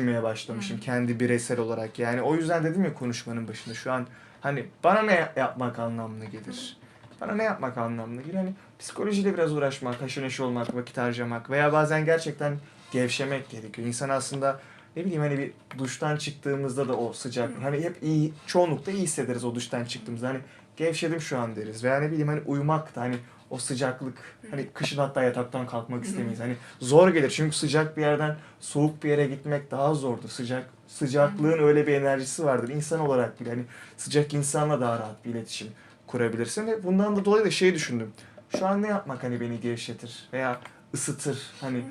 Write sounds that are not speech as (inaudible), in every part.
düşünmeye başlamışım kendi bireysel olarak. Yani o yüzden dedim ya konuşmanın başında şu an hani bana ne yapmak anlamına gelir? Bana ne yapmak anlamına gelir? Hani psikolojiyle biraz uğraşmak, haşır neşir olmak, vakit harcamak veya bazen gerçekten gevşemek gerekiyor. İnsan aslında ne bileyim hani bir duştan çıktığımızda da o sıcak hani hep iyi çoğunlukla iyi hissederiz o duştan çıktığımızda hani gevşedim şu an deriz veya ne bileyim hani uyumak da hani o sıcaklık hani kışın hatta yataktan kalkmak istemeyiz. Hani zor gelir çünkü sıcak bir yerden soğuk bir yere gitmek daha zordu sıcak sıcaklığın öyle bir enerjisi vardır insan olarak bile. Hani sıcak insanla daha rahat bir iletişim kurabilirsin ve bundan da dolayı da şey düşündüm. Şu an ne yapmak hani beni gevşetir veya ısıtır hani?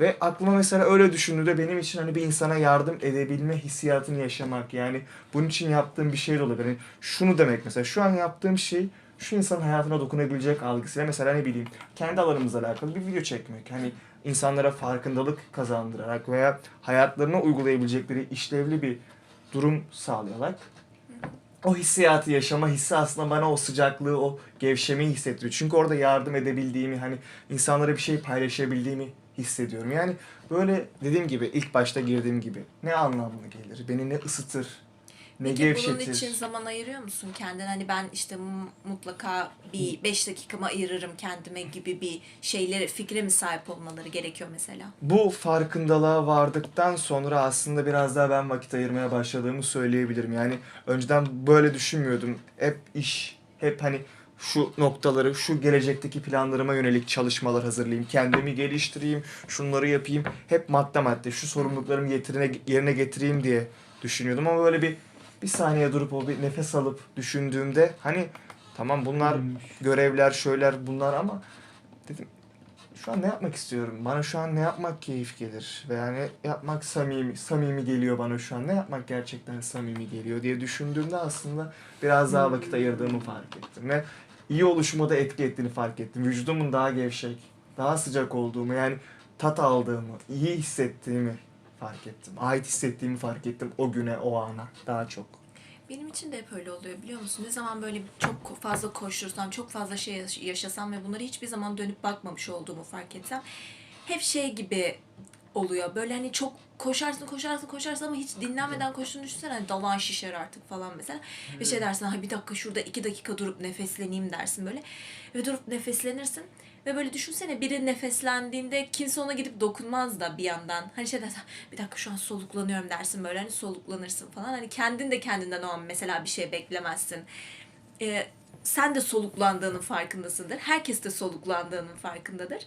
Ve aklıma mesela öyle düşündüğümde benim için hani bir insana yardım edebilme hissiyatını yaşamak. Yani bunun için yaptığım bir şey de olabilir. Yani şunu demek mesela şu an yaptığım şey şu insanın hayatına dokunabilecek algısı ve mesela ne bileyim kendi alanımızla alakalı bir video çekmek. Hani insanlara farkındalık kazandırarak veya hayatlarına uygulayabilecekleri işlevli bir durum sağlayarak o hissiyatı yaşama hissi aslında bana o sıcaklığı, o gevşemeyi hissettiriyor. Çünkü orada yardım edebildiğimi, hani insanlara bir şey paylaşabildiğimi hissediyorum. Yani böyle dediğim gibi ilk başta girdiğim gibi ne anlamlı gelir, beni ne ısıtır, ne Peki gevşetir. bunun için zaman ayırıyor musun kendine? Hani ben işte mu- mutlaka bir 5 dakikamı ayırırım kendime gibi bir şeylere, fikre mi sahip olmaları gerekiyor mesela? Bu farkındalığa vardıktan sonra aslında biraz daha ben vakit ayırmaya başladığımı söyleyebilirim. Yani önceden böyle düşünmüyordum. Hep iş, hep hani şu noktaları, şu gelecekteki planlarıma yönelik çalışmalar hazırlayayım, kendimi geliştireyim, şunları yapayım. Hep madde madde, şu sorumluluklarımı yerine getireyim diye düşünüyordum ama böyle bir bir saniye durup o bir nefes alıp düşündüğümde hani tamam bunlar görevler, şöyler bunlar ama dedim şu an ne yapmak istiyorum? Bana şu an ne yapmak keyif gelir? Veya ne yapmak samimi, samimi geliyor bana şu an? Ne yapmak gerçekten samimi geliyor diye düşündüğümde aslında biraz daha vakit ayırdığımı fark ettim. Ve iyi oluşuma da etki ettiğini fark ettim. Vücudumun daha gevşek, daha sıcak olduğumu yani tat aldığımı, iyi hissettiğimi fark ettim. Ait hissettiğimi fark ettim o güne, o ana daha çok. Benim için de hep öyle oluyor biliyor musun? Ne zaman böyle çok fazla koştursam, çok fazla şey yaş- yaşasam ve bunları hiçbir zaman dönüp bakmamış olduğumu fark etsem hep şey gibi oluyor. Böyle hani çok koşarsın koşarsın koşarsın ama hiç dinlenmeden koştuğunu düşünsene hani dalan şişer artık falan mesela. Ve şey dersin ha bir dakika şurada iki dakika durup nefesleneyim dersin böyle. Ve durup nefeslenirsin. Ve böyle düşünsene biri nefeslendiğinde kimse ona gidip dokunmaz da bir yandan. Hani şey dersin bir dakika şu an soluklanıyorum dersin böyle hani soluklanırsın falan. Hani kendin de kendinden o an mesela bir şey beklemezsin. Ee, sen de soluklandığının farkındasındır. Herkes de soluklandığının farkındadır.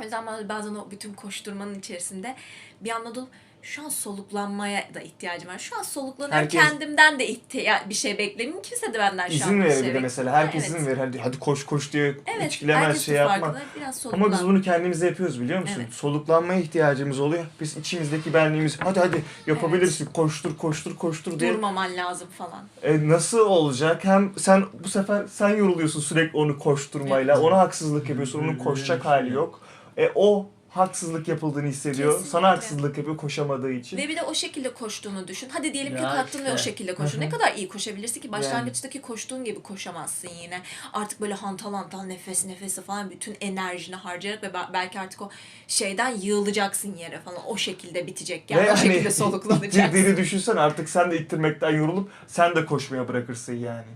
O yüzden bazen o bütün koşturmanın içerisinde bir anda da şu an soluklanmaya da ihtiyacım var. Şu an soluklanıyorum. Herkes- Kendimden de ihtiya- bir şey beklemeyeyim. Kimse de benden şu an İzin bir verir şey bir de mesela. Herkes Evet. izin verir. Hadi, hadi koş koş diye Evet, içkilemez şey de yapma. farkında. Biraz Ama biz bunu kendimize yapıyoruz biliyor musun? Evet. Soluklanmaya ihtiyacımız oluyor. Biz içimizdeki benliğimiz hadi hadi yapabilirsin koştur koştur koştur diye. Durmaman lazım falan. E, nasıl olacak? Hem sen bu sefer sen yoruluyorsun sürekli onu koşturmayla. Evet. Ona haksızlık yapıyorsun. Onun koşacak hali yok. E o haksızlık yapıldığını hissediyor. Kesinlikle. Sana haksızlık yapıyor koşamadığı için. Ve bir de o şekilde koştuğunu düşün. Hadi diyelim ki Ya kalktın ve o işte. şekilde koştun. Ne kadar iyi koşabilirsin ki başlangıçtaki koştuğun gibi koşamazsın yine. Artık böyle hantal hantal nefes nefese falan bütün enerjini harcayarak ve be- belki artık o şeyden yığılacaksın yere falan. O şekilde bitecek yani. Ve o hani şekilde (laughs) soluklanacaksın. ittirdiğini düşünsen artık sen de ittirmekten yorulup sen de koşmaya bırakırsın yani.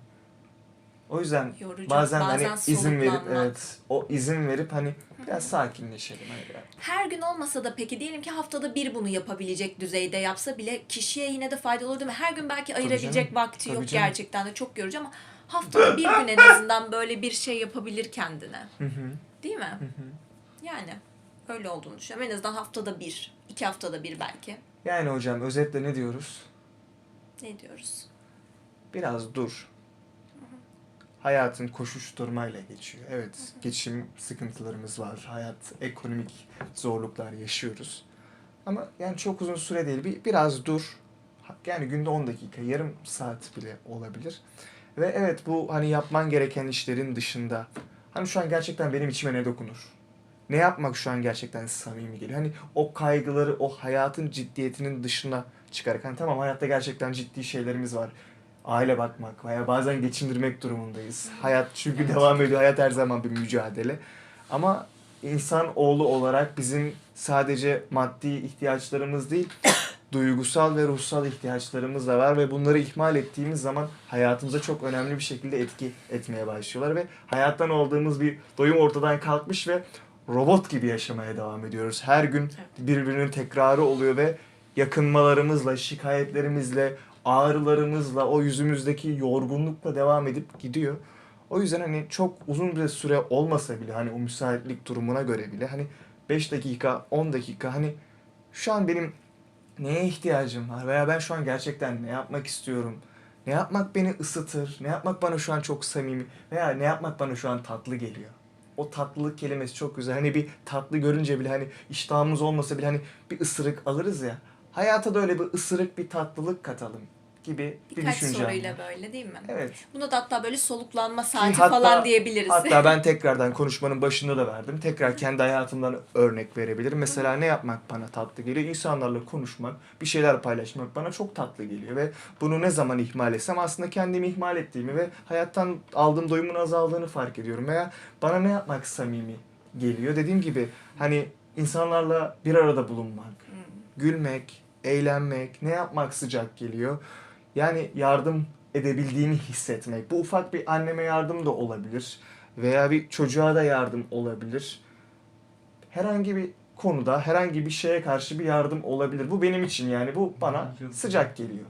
O yüzden Yorucu. bazen, Bazen hani izin verip evet o izin verip hani biraz sakinleşelim hani biraz. Her gün olmasa da peki diyelim ki haftada bir bunu yapabilecek düzeyde yapsa bile kişiye yine de faydalı olur değil mi? Her gün belki ayırabilecek vakti Tabii yok canım. gerçekten de çok yorucu ama haftada bir gün en azından böyle bir şey yapabilir kendine. Hı hı. Değil mi? Yani öyle olduğunu düşünüyorum. En azından haftada bir, iki haftada bir belki. Yani hocam özetle ne diyoruz? Ne diyoruz? Biraz dur. Hayatın koşuşturmayla geçiyor. Evet, geçim sıkıntılarımız var. Hayat, ekonomik zorluklar yaşıyoruz. Ama yani çok uzun süre değil. Bir, biraz dur. Yani günde 10 dakika, yarım saat bile olabilir. Ve evet bu hani yapman gereken işlerin dışında hani şu an gerçekten benim içime ne dokunur? Ne yapmak şu an gerçekten samimi geliyor? Hani o kaygıları, o hayatın ciddiyetinin dışına çıkarak. Hani tamam hayatta gerçekten ciddi şeylerimiz var. Aile bakmak veya bazen geçindirmek durumundayız. Hayat çünkü devam ediyor. Hayat her zaman bir mücadele. Ama insan oğlu olarak bizim sadece maddi ihtiyaçlarımız değil, (coughs) duygusal ve ruhsal ihtiyaçlarımız da var ve bunları ihmal ettiğimiz zaman hayatımıza çok önemli bir şekilde etki etmeye başlıyorlar ve hayattan aldığımız bir doyum ortadan kalkmış ve robot gibi yaşamaya devam ediyoruz. Her gün birbirinin tekrarı oluyor ve yakınmalarımızla, şikayetlerimizle, ağrılarımızla, o yüzümüzdeki yorgunlukla devam edip gidiyor. O yüzden hani çok uzun bir süre olmasa bile hani o müsaitlik durumuna göre bile hani 5 dakika, 10 dakika hani şu an benim neye ihtiyacım var veya ben şu an gerçekten ne yapmak istiyorum? Ne yapmak beni ısıtır? Ne yapmak bana şu an çok samimi veya ne yapmak bana şu an tatlı geliyor? O tatlılık kelimesi çok güzel. Hani bir tatlı görünce bile hani iştahımız olmasa bile hani bir ısırık alırız ya. Hayata da öyle bir ısırık bir tatlılık katalım gibi bir Birkaç düşüncem. soruyla böyle değil mi? Evet. Buna da hatta böyle soluklanma saati hatta- falan diyebiliriz. Hatta (laughs) ben tekrardan konuşmanın başında da verdim. Tekrar kendi hayatımdan örnek verebilirim. Mesela ne yapmak bana tatlı geliyor? İnsanlarla konuşmak, bir şeyler paylaşmak bana çok tatlı geliyor ve bunu ne zaman ihmal etsem aslında kendimi ihmal ettiğimi ve hayattan aldığım doyumun azaldığını fark ediyorum. Veya bana ne yapmak samimi geliyor? Dediğim gibi hani insanlarla bir arada bulunmak. Gülmek, eğlenmek, ne yapmak sıcak geliyor. Yani yardım edebildiğimi hissetmek. Bu ufak bir anneme yardım da olabilir. Veya bir çocuğa da yardım olabilir. Herhangi bir konuda, herhangi bir şeye karşı bir yardım olabilir. Bu benim için yani bu bana sıcak geliyor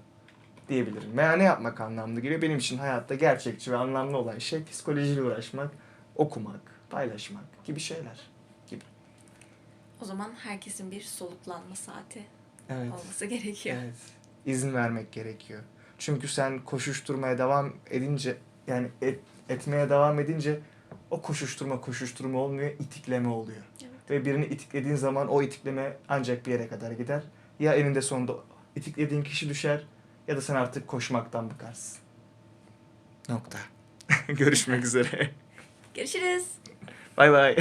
diyebilirim. Veya ne yapmak anlamlı geliyor. Benim için hayatta gerçekçi ve anlamlı olan şey psikolojiyle uğraşmak, okumak, paylaşmak gibi şeyler. O zaman herkesin bir soluklanma saati Evet. olması gerekiyor. Evet. İzin vermek gerekiyor. Çünkü sen koşuşturmaya devam edince yani et, etmeye devam edince o koşuşturma koşuşturma olmuyor, itikleme oluyor. Evet. Ve birini itiklediğin zaman o itikleme ancak bir yere kadar gider. Ya eninde sonunda itiklediğin kişi düşer ya da sen artık koşmaktan bıkarsın. Nokta. (laughs) Görüşmek üzere. Görüşürüz. Bay bay.